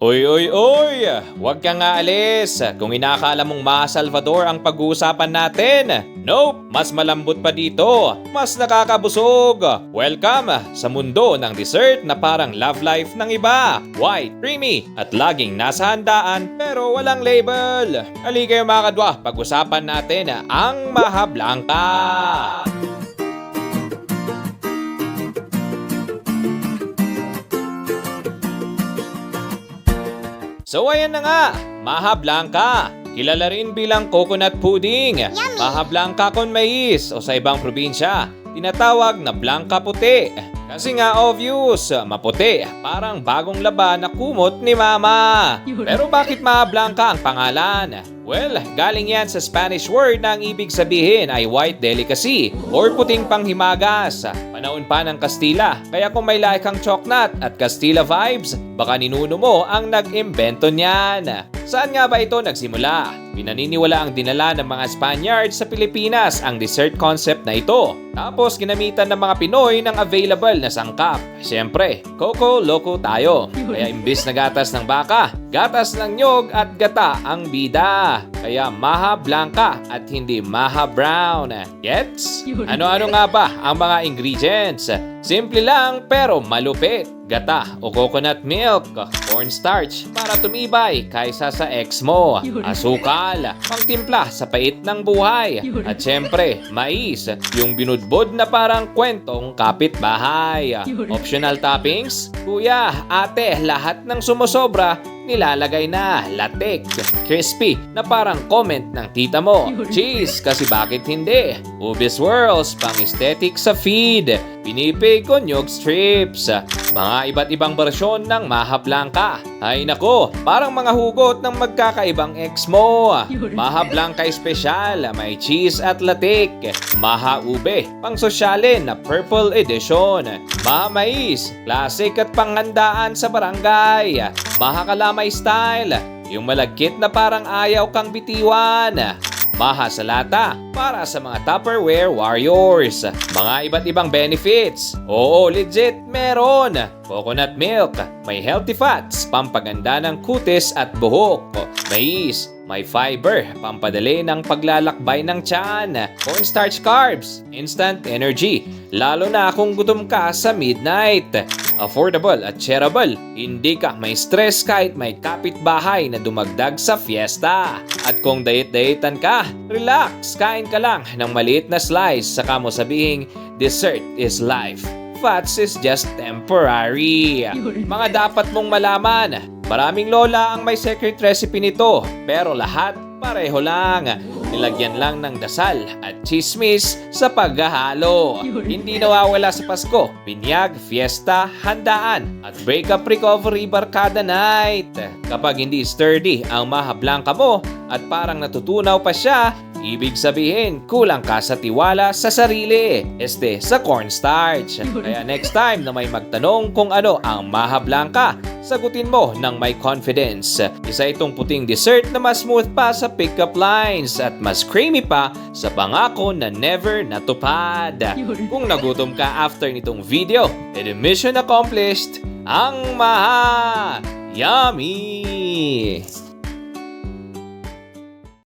Uy, uy, uy! Huwag kang aalis kung inakala mong Ma Salvador ang pag-uusapan natin. Nope, mas malambot pa dito. Mas nakakabusog. Welcome sa mundo ng dessert na parang love life ng iba. White, creamy, at laging nasa handaan pero walang label. Halika kayo mga kadwa, pag-usapan natin ang Maha Blanca. So ayan na nga, Maha Blanca. Kilala rin bilang coconut pudding. Maha Blanca con mais o sa ibang probinsya, tinatawag na Blanca puti. Kasi nga obvious, maputi, parang bagong laba na kumot ni Mama. Pero bakit Maha Blanca ang pangalan? Well, galing yan sa Spanish word na ang ibig sabihin ay white delicacy or puting panghimagas. Panahon pa ng Kastila, kaya kung may lahi kang choknat at Kastila vibes, baka ninuno mo ang nag-imbento niyan. Saan nga ba ito nagsimula? Pinaniniwala ang dinala ng mga Spaniards sa Pilipinas ang dessert concept na ito. Tapos ginamitan ng mga Pinoy ng available na sangkap. Siyempre, Coco Loco tayo. Kaya imbis na gatas ng baka, gatas ng nyog at gata ang bida. Kaya Maha Blanca at hindi Maha Brown. Gets? Ano-ano nga ba ang mga ingredients? Simple lang pero malupit. Gata o coconut milk, cornstarch para tumibay kaysa sa ex mo, asukal, pangtimpla sa pait ng buhay, at syempre, mais, yung binudbod na parang kwentong kapitbahay. Optional toppings? Kuya, ate, lahat ng sumusobra, nilalagay na latek, crispy na parang comment ng tita mo. Cheese, kasi bakit hindi? Ubis swirls, pang aesthetic sa feed. Pinipig ko nyog strips. Mga iba't ibang bersyon ng Maha Blanca. Ay nako, parang mga hugot ng magkakaibang ex mo. Maha Blanca Special, may cheese at latik. Maha Ube, pang sosyale na purple edition. Maha Mais, classic at panghandaan sa barangay. Maha Kalamay Style, yung malagkit na parang ayaw kang bitiwan. Maha sa lata para sa mga Tupperware warriors. Mga iba't ibang benefits. Oo, legit, meron. Coconut milk, may healthy fats, pampaganda ng kutis at buhok. Mais, may fiber, pampadali ng paglalakbay ng tiyan. Cornstarch carbs, instant energy, lalo na kung gutom ka sa midnight. Affordable at shareable, hindi ka may stress kahit may kapitbahay na dumagdag sa fiesta. At kung diet-dietan ka, relax, kain ka lang ng maliit na slice saka mo sabihing dessert is life. Fats is just temporary. Mga dapat mong malaman, maraming lola ang may secret recipe nito, pero lahat pareho lang. Nilagyan lang ng dasal at chismis sa paghahalo. Hindi nawawala sa Pasko, binyag, fiesta, handaan, at breakup recovery barkada night. Kapag hindi sturdy ang maha blanca mo at parang natutunaw pa siya, Ibig sabihin, kulang ka sa tiwala sa sarili. Este, sa cornstarch. Kaya next time na may magtanong kung ano ang Maha Blanca, sagutin mo ng may confidence. Isa itong puting dessert na mas smooth pa sa pick-up lines at mas creamy pa sa pangako na never natupad. Kung nagutom ka after nitong video, edi mission accomplished ang Maha! Yummy!